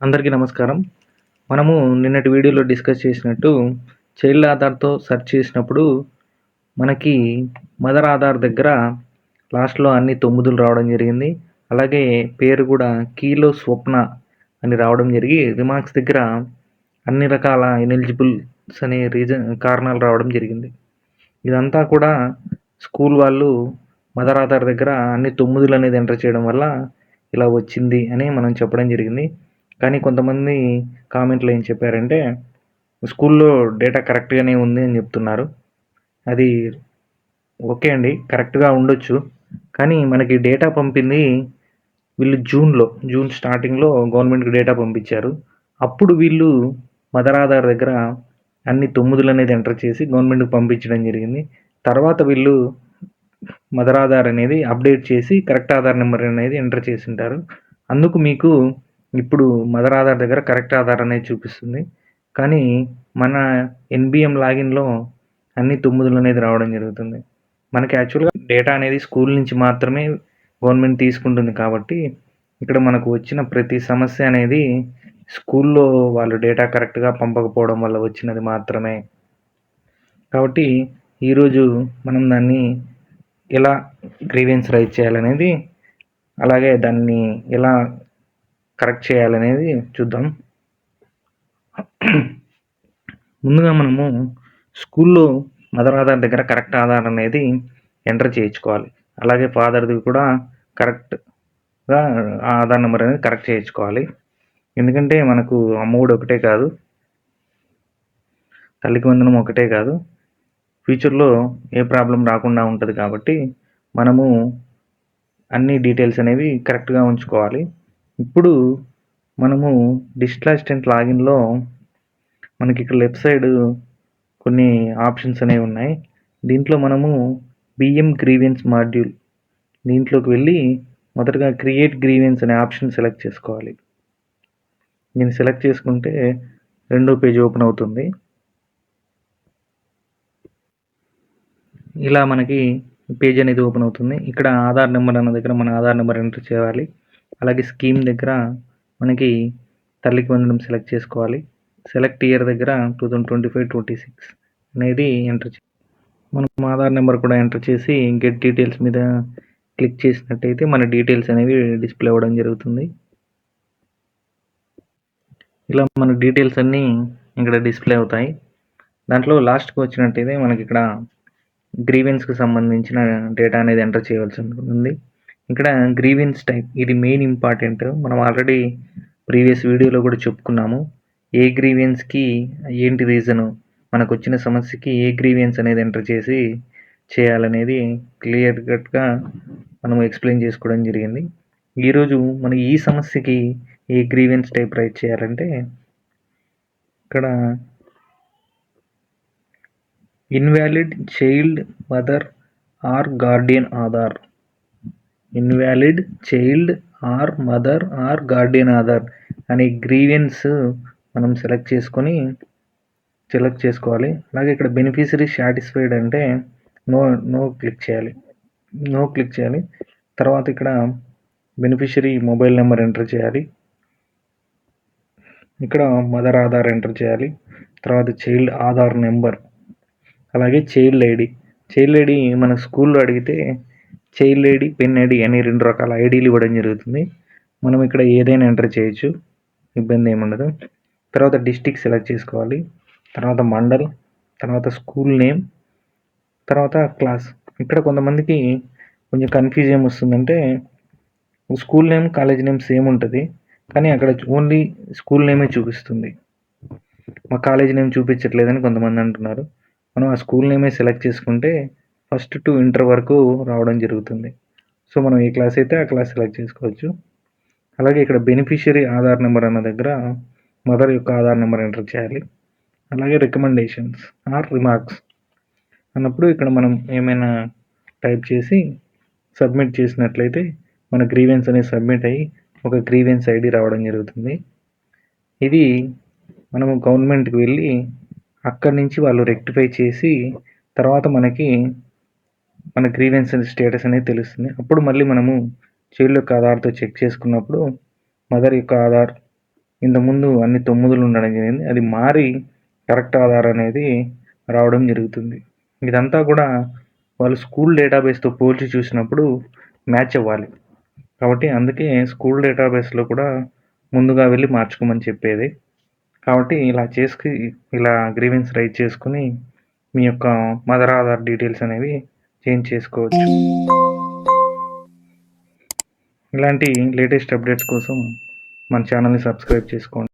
అందరికీ నమస్కారం. మనము నిన్నటి వీడియోలో డిస్కస్ చేసినట్టు చైల్డ్ ఆధార్తో సెర్చ్ చేసినప్పుడు మనకి మదర్ ఆధార్ దగ్గర లాస్ట్లో అన్ని తొమ్మిదిలు రావడం జరిగింది. అలాగే పేరు కూడా కీలో స్వప్న అని రావడం జరిగి రిమార్క్స్ దగ్గర అన్ని రకాల ఎనిలిజిబుల్స్ అనే రీజన్ కారణాలు రావడం జరిగింది. ఇదంతా కూడా స్కూల్ వాళ్ళు మదర్ ఆధార్ దగ్గర అన్ని తొమ్మిదిలు అనేది ఎంటర్ చేయడం వల్ల ఇలా వచ్చింది అని మనం చెప్పడం జరిగింది. కానీ కొంతమంది కామెంట్లో ఏం చెప్పారంటే స్కూల్లో డేటా కరెక్ట్గానే ఉంది అని చెప్తున్నారు. అది ఓకే అండి కరెక్ట్గా ఉండొచ్చు. కానీ మనకి డేటా పంపింది వీళ్ళు జూన్లో జూన్ స్టార్టింగ్లో గవర్నమెంట్కి డేటా పంపించారు. అప్పుడు వీళ్ళు మదర్ ఆధార్ దగ్గర అన్ని తొమ్మిదిలు అనేది ఎంటర్ చేసి గవర్నమెంట్కి పంపించడం జరిగింది. తర్వాత వీళ్ళు మదర్ ఆధార్ అనేది అప్డేట్ చేసి కరెక్ట్ ఆధార్ నెంబర్ అనేది ఎంటర్ చేసి ఉంటారు. అందుకు మీకు ఇప్పుడు మదర్ ఆధార్ దగ్గర కరెక్ట్ ఆధార్ అనేది చూపిస్తుంది. కానీ మన ఎన్బిఎం లాగిన్లో అన్ని తొమ్మిదిలు అనేది రావడం జరుగుతుంది. మనకి యాక్చువల్గా డేటా అనేది స్కూల్ నుంచి మాత్రమే గవర్నమెంట్ తీసుకుంటుంది కాబట్టి ఇక్కడ మనకు వచ్చిన ప్రతి సమస్య అనేది స్కూల్లో వాళ్ళు డేటా కరెక్ట్గా పంపకపోవడం వల్ల వచ్చినది మాత్రమే. కాబట్టి ఈరోజు మనం దాన్ని ఎలా గ్రీవెన్స్ రైజ్ చేయాలనేది అలాగే దాన్ని ఎలా కరెక్ట్ చేయాలనేది చూద్దాం. ముందుగా మనము స్కూల్లో మదర్ ఆధార్ దగ్గర కరెక్ట్ ఆధార్ అనేది ఎంటర్ చేయించుకోవాలి. అలాగే ఫాదర్ది కూడా కరెక్ట్గా ఆధార్ నెంబర్ అనేది కరెక్ట్ చేయించుకోవాలి. ఎందుకంటే మనకు అమ్మఒడి ఒకటే కాదు తల్లికి వందనం ఒకటే కాదు. ఫ్యూచర్లో ఏ ప్రాబ్లం రాకుండా ఉంటుంది కాబట్టి మనము అన్ని డీటెయిల్స్ అనేవి కరెక్ట్గా ఉంచుకోవాలి. ఇప్పుడు మనము డిజిటల్ అసిస్టెంట్ లాగిన్లో మనకి ఇక్కడ లెఫ్ట్ సైడ్ కొన్ని ఆప్షన్స్ అనేవి ఉన్నాయి. దీంట్లో మనము బిఎం గ్రీవెన్స్ మాడ్యూల్ దీంట్లోకి వెళ్ళి మొదటగా క్రియేట్ గ్రీవెన్స్ అనే ఆప్షన్ సెలెక్ట్ చేసుకోవాలి. నేను సెలెక్ట్ చేసుకుంటే రెండో పేజ్ ఓపెన్ అవుతుంది. ఇలా మనకి పేజ్ అనేది ఓపెన్ అవుతుంది. ఇక్కడ ఆధార్ నెంబర్ అన్న దగ్గర మన ఆధార్ నెంబర్ ఎంటర్ చేయాలి. అలాగే స్కీమ్ దగ్గర మనకి తల్లికి వందనం సెలెక్ట్ చేసుకోవాలి. సెలెక్ట్ ఇయర్ దగ్గర two thousand twenty five twenty six అనేది ఎంటర్ చే మనం ఆధార్ నెంబర్ కూడా ఎంటర్ చేసి గెట్ డీటెయిల్స్ మీద క్లిక్ చేసినట్టయితే మన డీటెయిల్స్ అనేవి డిస్ప్లే అవ్వడం జరుగుతుంది. ఇలా మన డీటెయిల్స్ అన్నీ ఇక్కడ డిస్ప్లే అవుతాయి. దాంట్లో లాస్ట్కి వచ్చినట్టయితే మనకి ఇక్కడ గ్రీవెన్స్కి సంబంధించిన డేటా అనేది ఎంటర్ చేయవలసి ఉంటుంది. ఇక్కడ గ్రీవెన్స్ టైప్ ఇది మెయిన్ ఇంపార్టెంట్ మనం ఆల్రెడీ ప్రీవియస్ వీడియోలో కూడా చెప్పుకున్నాము. ఏ గ్రీవియన్స్కి ఏంటి రీజను మనకు వచ్చిన సమస్యకి ఏ గ్రీవియన్స్ అనేది ఎంటర్ చేసి చేయాలనేది క్లియర్ కట్గా మనం ఎక్స్ప్లెయిన్ చేసుకోవడం జరిగింది. ఈరోజు మనం ఈ సమస్యకి ఏ గ్రీవెన్స్ టైప్ రైట్ చేయాలంటే ఇక్కడ invalid child mother or guardian Aadhaar. Invalid child or mother or guardian Aadhaar అనే గ్రీవెన్స్ మనం సెలెక్ట్ చేసుకొని సెలెక్ట్ చేసుకోవాలి. అలాగే ఇక్కడ బెనిఫిషరీ సాటిస్ఫైడ్ అంటే నో నో క్లిక్ చేయాలి. నో క్లిక్ చేయాలి. తర్వాత ఇక్కడ బెనిఫిషరీ మొబైల్ నెంబర్ ఎంటర్ చేయాలి. ఇక్కడ మదర్ ఆధార్ ఎంటర్ చేయాలి. తర్వాత చైల్డ్ ఆధార్ నెంబర్. అలాగే చైల్డ్ ఐడి. చైల్డ్ ఐడి మన స్కూల్లో అడిగితే చైల్డ్ ఐడి పెన్ ఐడి అని రెండు రకాల ఐడీలు ఇవ్వడం జరుగుతుంది. మనం ఇక్కడ ఏదైనా ఎంటర్ చేయొచ్చు. ఇబ్బంది ఏముండదు తర్వాత డిస్టిక్ సెలెక్ట్ చేసుకోవాలి. తర్వాత మండల్ తర్వాత స్కూల్ నేమ్ తర్వాత క్లాస్. ఇక్కడ కొంతమందికి కొంచెం కన్ఫ్యూజ్ ఏం వస్తుందంటే school name college name same ఉంటుంది. కానీ అక్కడ ఓన్లీ స్కూల్ నేమే చూపిస్తుంది. మా కాలేజ్ నేమ్ చూపించట్లేదని కొంతమంది అంటున్నారు. మనం ఆ స్కూల్ నేమే సెలెక్ట్ చేసుకుంటే ఫస్ట్ టు ఇంటర్ వరకు రావడం జరుగుతుంది. సో మనం ఏ క్లాస్ అయితే ఆ క్లాస్ సెలెక్ట్ చేసుకోవచ్చు. అలాగే ఇక్కడ బెనిఫిషియరీ ఆధార్ నెంబర్ అన్న దగ్గర మదర్ యొక్క ఆధార్ నెంబర్ ఎంటర్ చేయాలి. అలాగే రికమెండేషన్స్ ఆర్ రిమార్క్స్ అన్నప్పుడు ఇక్కడ మనం ఏమైనా టైప్ చేసి సబ్మిట్ చేసినట్లయితే మన గ్రీవెన్స్ అనేది సబ్మిట్ అయ్యి ఒక గ్రీవెన్స్ ఐడి రావడం జరుగుతుంది. ఇది మనము గవర్నమెంట్కి వెళ్ళి అక్కడి నుంచి వాళ్ళు రెక్టిఫై చేసి తర్వాత మనకి మన గ్రీవెన్స్ స్టేటస్ అనేది తెలుస్తుంది. అప్పుడు మళ్ళీ మనము చైల్డ్ యొక్క ఆధార్తో చెక్ చేసుకున్నప్పుడు మదర్ యొక్క ఆధార్ ఇంతకుముందు అన్ని తొమ్మిదిలు ఉండడం జరిగింది. అది మారి కరెక్ట్ ఆధార్ అనేది రావడం జరుగుతుంది. ఇదంతా కూడా వాళ్ళు స్కూల్ డేటాబేస్తో పోల్చి చూసినప్పుడు మ్యాచ్ అవ్వాలి. కాబట్టి అందుకే స్కూల్ డేటాబేస్లో కూడా ముందుగా వెళ్ళి మార్చుకోమని చెప్పేది. కాబట్టి ఇలా చేసుకు ఇలా గ్రీవెన్స్ రైట్ చేసుకుని మీ యొక్క మదర్ ఆధార్ డీటెయిల్స్ అనేవి చేంజ్ చేసుకోవచ్చు? ఇలాంటి లేటెస్ట్ అప్డేట్స్ కోసం మన ఛానల్ని సబ్స్క్రైబ్ చేసుకోండి.